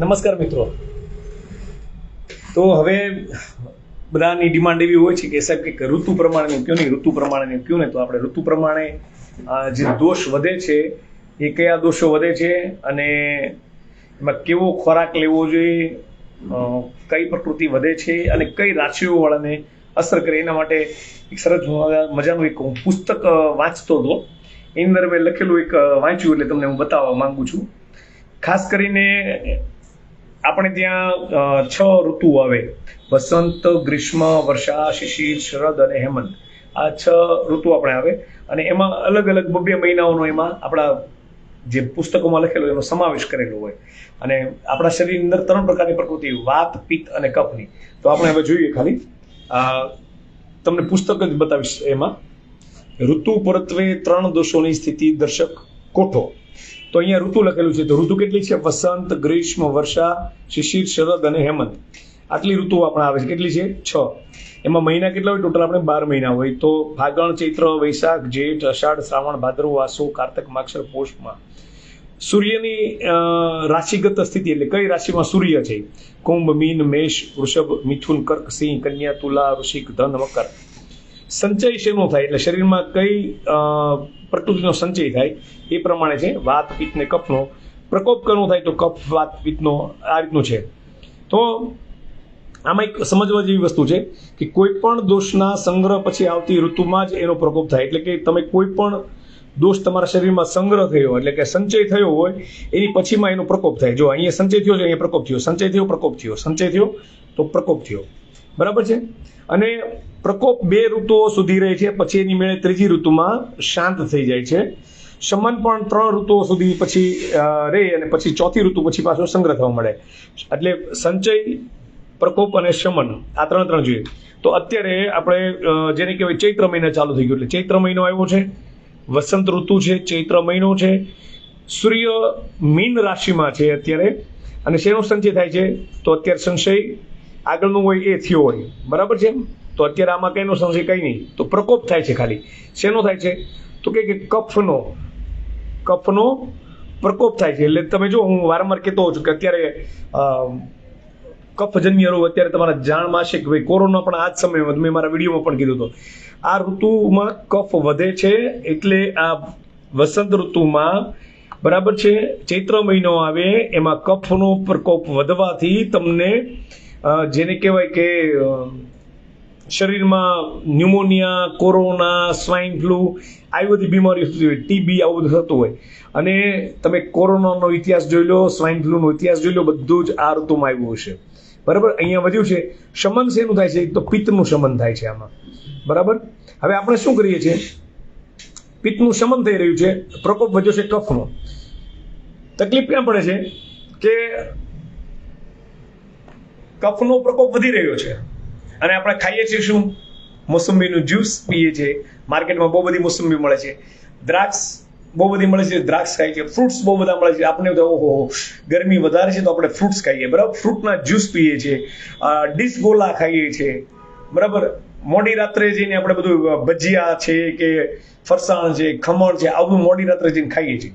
નમસ્કાર મિત્રો. તો હવે બધાની ડિમાન્ડ એવી હોય છે કે સાહેબ કે ઋતુ પ્રમાણે કયો નહીં, ઋતુ પ્રમાણેનું કયું ને તો આપણે ઋતુ પ્રમાણે જે દોષ વધે છે, એ કયા દોષો વધે છે અને એમાં કેવો ખોરાક લેવો જોઈએ કઈ પ્રકૃતિ વધે છે અને કઈ રાશિઓ વાળાને અસર કરે, એના માટે એક સરસ મજાનું એક પુસ્તક વાંચતો હતો. એની અંદર મેં લખેલું એક વાંચ્યું એટલે તમને હું બતાવવા માંગુ છું. ખાસ કરીને આપણે ત્યાં છ ઋતુ આવે. વસંત, ગ્રીષ્મ, વર્ષા, શિશિર, શરદ અને હેમંત. આ છ ઋતુ આપણે આવે. અને એમાં અલગ અલગ બબ્બે મહિનાઓનો એમાં આપણા જે પુસ્તકોમાં લખેલો એનો સમાવેશ કરેલો હોય. અને આપણા શરીરની અંદર ત્રણ પ્રકારની પ્રકૃતિ, વાત, પિત્ત અને કફની. તો આપણે હવે જોઈએ ખાલી. તમને પુસ્તક જ બતાવીશ એમાં. ઋતુ પરત્વે ત્રણ દોષોની સ્થિતિ દર્શક કોઠો. તો અહીંયા ઋતુ લખેલું છે. તો ઋતુ કેટલી છે? વસંત, ગ્રીષ્મ, વર્ષા, શિશિર, શરદ અને હેમંત. આટલી ઋતુઓ આપણે આવે છે. કેટલી છે? છ. એમાં મહિના કેટલા હોય? ટોટલ આપણે બાર મહિના હોય. તો ફાગણ ચૈત્ર, વૈશાખ, જેઠ, અષાઢ, શ્રાવણ, ભાદરવો વાસુ કાર્તક, માક્ષર, પોષમાં. સૂર્યની રાશિગત સ્થિતિ એટલે કઈ રાશિમાં સૂર્ય છે? કુંભ, મીન, મેષ, વૃષભ, મિથુન, કર્ક, સિંહ, કન્યા, તુલા ઋષિક ધન, મકર. સંચય શેનો થાય એટલે શરીરમાં કઈ પ્રકૃતિનો સંચય થાય એ પ્રમાણે છે વાત, પિત્ત ને કફનો પ્રકોપ કરવો થાય તો કફ, વાત, પિત્તનો આ રીતનું છે. તો આમાં એક સમજવા જેવી વસ્તુ છે કે કોઈ પણ દોષના સંગ્રહ પછી આવતી ઋતુમાં જ એનો પ્રકોપ થાય. એટલે કે તમે કોઈ પણ દોષ તમારા શરીરમાં સંગ્રહ થયો એટલે કે સંચય થયો હોય, એની પછીમાં એનો પ્રકોપ થાય. જો અહીંયા સંચય થયો છે, અહીંયા પ્રકોપ થયો. સંચય થયો, પ્રકોપ થયો. સંચય થયો, તો પ્રકોપ થયો. બરાબર છે? અને પ્રકોપ બે ઋતુઓ સુધી રહે છે, પછી એની મેળે ત્રીજી ઋતુમાં શાંત થઈ જાય છે. શમન પણ ત્રણ ઋતુઓ સુધી પછી રહે અને પછી ચોથી ઋતુ પછી પાછો સંગ્રહ થવા મળે. એટલે સંચય, પ્રકોપ અને શમન, આ ત્રણ ત્રણ જોઈએ. તો અત્યારે આપણે જેને કહેવાય ચૈત્ર મહિના ચાલુ થઈ ગયો એટલે ચૈત્ર મહિનો આવ્યો છે, વસંત ઋતુ છે, ચૈત્ર મહિનો છે, સૂર્ય મીન રાશિમાં છે અત્યારે. અને શેનો સંચય થાય છે? તો અત્યારે સંશય આગળનું હોય એ થયો હોય. બરાબર છે? તો અત્યારે આમાં કંઈનો સંશય કંઈ નહીં. તો પ્રકોપ થાય છે ખાલી. શેનો થાય છે? તો કે કફનો. કફનો પ્રકોપ થાય છે. એટલે તમે જો, હું વારંવાર કહેતો હોઉં છું કે અત્યારે કફજન્ય રોગ અત્યારે તમારા જાણમાં હશે કે ભાઈ કોરોના પણ આ જ સમયમાં મેં મારા વિડીયોમાં પણ કીધું હતું. આ ઋતુમાં કફ વધે છે એટલે આ વસંત ઋતુમાં, બરાબર છે, ચૈત્ર મહિનો આવે, એમાં કફનો પ્રકોપ વધવાથી તમને જેને કહેવાય કે શરીરમાં ન્યુમોનિયા કોરોના સ્વાઇન ફ્લૂ આવી બધી બીમારીઓ થતી હોય ટીબી આવું બધું થતું હોય. અને તમે કોરોનાનો ઇતિહાસ જોઈ લો સ્વાઇન ફ્લૂનો ઇતિહાસ જોઈ લો, બધું જ આ ઋતુમાં આવ્યું હશે. બરાબર? અહીંયા વધ્યું છે, શમન શેનું થાય છે? એક તો પિત્તનું શમન થાય છે આમાં. બરાબર? હવે આપણે શું કરીએ છીએ? પિત્તનું શમન થઈ રહ્યું છે, પ્રકોપ વધ્યો છે કફનો. તકલીફ ક્યાં પડે છે? કે કફનો પ્રકોપ વધી રહ્યો છે. અને આપણે ખાઈએ છીએ શું? મોસંબીનું જ્યુસ પીએ છીએ. માર્કેટમાં બહુ બધી મોસંબી મળે છે. દ્રાક્ષ બહુ બધી મળે છે. દ્રાક્ષ ખાઈએ છીએ. ફ્રૂટ્સ બહુ બધા મળે છે. આપણે તો ઓહો, ગરમી વધારે છે તો આપણે ફ્રૂટ્સ ખાઈએ. બરાબર? ફ્રૂટના જ્યુસ પીએ છીએ. ગોલા ખાઈએ છીએ. બરાબર? મોડી રાત્રે જઈને આપણે બધું ભજીયા છે કે ફરસાણ છે, ખમણ છે, આવું મોડી રાત્રે જઈને ખાઈએ છીએ.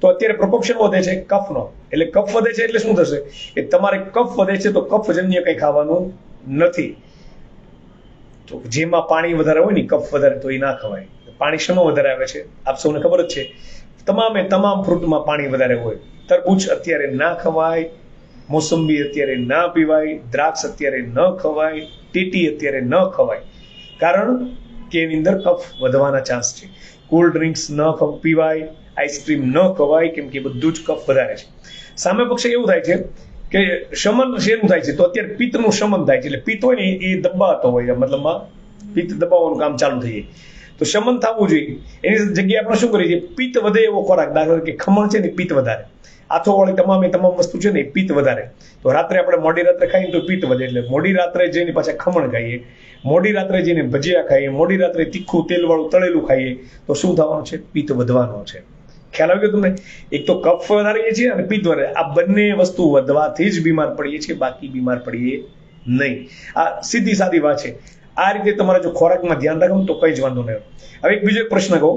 તો અત્યારે પ્રકોપ વધે છે કફનો. એટલે કફ વધે છે એટલે શું થશે? કે તમારે કફ વધે છે તો કફજન્ય કંઈ ખાવાનું નથી. તો જેમાં પાણી વધારે હોય ને કફ વધારે, તો એ ના ખવાય. પાણી શેમાં વધારે આવે છે? આપ સૌને ખબર જ છે. તમામે તમામ ફ્રૂટમાં પાણી વધારે હોય. તરબૂચ અત્યારે ના ખવાય, મોસંબી અત્યારે ના પીવાય, દ્રાક્ષ અત્યારે ન ખવાય, ટીટી અત્યારે ન ખવાય. કારણ કે એની અંદર કફ વધવાના ચાન્સ છે. કોલ્ડ ડ્રિંક્સ ન પીવાય આઈસ્ક્રીમ ન ખવાય કેમ કે બધું જ કફ વધારે છે. સામે પક્ષે એવું થાય છે કે શમન શેનું થાય છે? તો અત્યારે પિત્તનું શમન થાય છે. એટલે પિત્ત હોય ને એ દબાતો હોય મતલબમાં પિત્ત દબાવવાનું કામ ચાલુ થઈ જાય. તો શમન થવું જોઈએ. એની જગ્યાએ આપણે શું કરીએ છીએ? પિત્ત વધે એવો ખોરાક. દાખલા કે ખમણ છે ને પિત્ત વધારે. આથોવાળી તમામે તમામ વસ્તુ છે ને એ પિત્ત વધારે. તો રાત્રે આપણે મોડી રાત્રે ખાઈએ તો પિત્ત વધે. એટલે મોડી રાત્રે જઈને પાછા ખમણ ખાઈએ. મોડી રાત્રે જઈને ભજીયા ખાઈએ. મોડી રાત્રે તીખું તેલવાળું તળેલું ખાઈએ. તો શું થવાનું છે? પિત્ત વધવાનો છે. ખ્યાલ આવી ગયો તમને? એક તો કફ વધારીએ છીએ અને પિત્ત વધારે. આ બંને વસ્તુ વધવાથી જ બીમાર પડીએ છીએ, બાકી બીમાર પડીએ નહીં. આ સીધી સાદી વાત છે. આ રીતે તમારે જો ખોરાકમાં ધ્યાન રાખો તો કઈ જ વાંધો નહીં હવે એક બીજો એક પ્રશ્ન કહું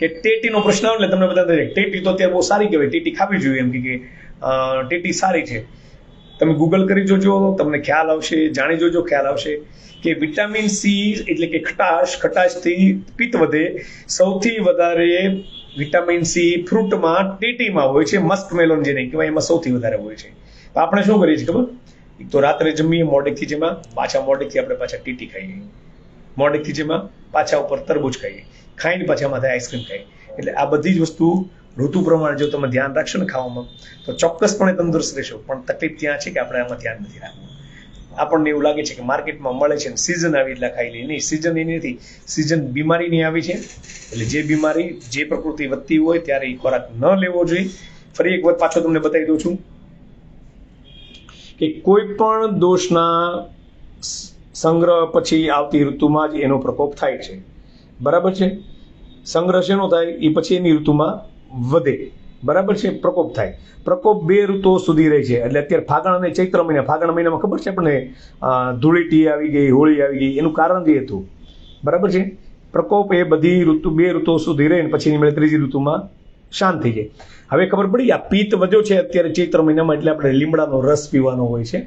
કે ટેટીનો પ્રશ્ન આવે એટલે તમને બધા ટેટી તો અત્યારે બહુ સારી કહેવાય. ટેટી ખાવી જોઈએ એમ કે ટેટી સારી છે. તમે ગૂગલ કરી જોજો, તમને ખ્યાલ આવશે, જાણી જોજો, ખ્યાલ આવશે કે વિટામિન સી એટલે કે ખટાશ, ખટાશથી પિત્ત વધે. સૌથી વધારે વિટામિન સી, ફ્રૂટમાં ટીટીમાં હોય છે, મસ્ક મેલોન જેને કહેવાય, એમાં સૌથી વધારે હોય છે. તો આપણે શું કરીએ છીએ ખબર? એક તો રાત્રે જમીએ મોડેકથી જેમાં પાછા મોડેકથી આપણે પાછા ટીટી ખાઈએ. મોડેકથી જેમાં પાછા ઉપર તરબૂચ ખાઈએ. ખાઈને પાછા માથે આઈસ્ક્રીમ ખાઈએ. એટલે આ બધી જ વસ્તુ ઋતુ પ્રમાણે જો તમે ધ્યાન રાખશો ને ખાવામાં, તો ચોક્કસપણે તંદુરસ્ત રહેશો. પણ તકલીફ ત્યાં છે કે આપણે આમાં ધ્યાન નથી રાખવું. આપણને એવું લાગે છે કે માર્કેટમાં મળે છે સિઝન આવી એટલે ખાઈ લઈએ નહીં સિઝન એની નથી. સિઝન બીમારીની આવી છે. એટલે જે બીમારી, જે પ્રકૃતિ વધતી હોય ત્યારે એ ખોરાક ન લેવો જોઈએ. ફરી એક વાર પાછો તમને બતાવી દઉં છું કે કોઈ પણ દોષના સંગ્રહ પછી આવતી ઋતુમાં જ એનો પ્રકોપ થાય છે. બરાબર છે? સંગ્રહ શેનો થાય? એ પછી એની ઋતુમાં વધે. બરાબર છે? પ્રકોપ થાય. પ્રકોપ બે ઋતુઓ સુધી રહે છે. એટલે અત્યારે ફાગણ અને ચૈત્ર મહિના. ફાગણ મહિનામાં ખબર છે આપણને? ધૂળીટી આવી ગઈ, હોળી આવી ગઈ. એનું કારણ જે હતું? બરાબર છે? પ્રકોપ એ બધી ઋતુ, બે ઋતુઓ સુધી રહે પછી એની ત્રીજી ઋતુમાં શાંત થઈ જાય. હવે ખબર પડી, આ પિત્ત વધ્યો છે અત્યારે ચૈત્ર મહિનામાં, એટલે આપણે લીમડાનો રસ પીવાનો હોય છે.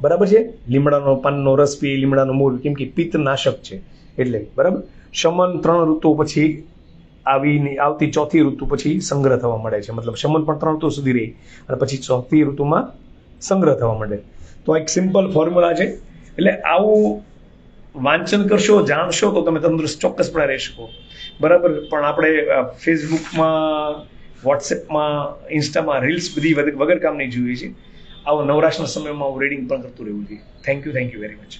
બરાબર છે? લીમડાનો પાનનો રસ પી, લીમડાનો મૂળ કેમ કે પિત્ત નાશક છે. એટલે, બરાબર? શમન ત્રણ ઋતુ પછી આવી આવતી ચોથી ઋતુ પછી સંગ્રહ થવા મળે છે. મતલબ શમન પણ ત્રણ ઋતુ સુધી રહી અને પછી ચોથી ઋતુમાં સંગ્રહ થવા માંડે. તો આ એક સિમ્પલ ફોર્મ્યુલા છે. એટલે આવું વાંચન કરશો, જાણશો, તો તમે તંદુરસ્ત ચોક્કસપણે રહી શકો. બરાબર? પણ આપણે ફેસબુકમાં વોટ્સએપમાં ઇન્સ્ટામાં રીલ્સ બધી વગર કામની જોઈએ છે. આવો નવરાશના સમયમાં હું રીડિંગ પણ કરતું રહેવું જોઈએ. Thank you thank you very much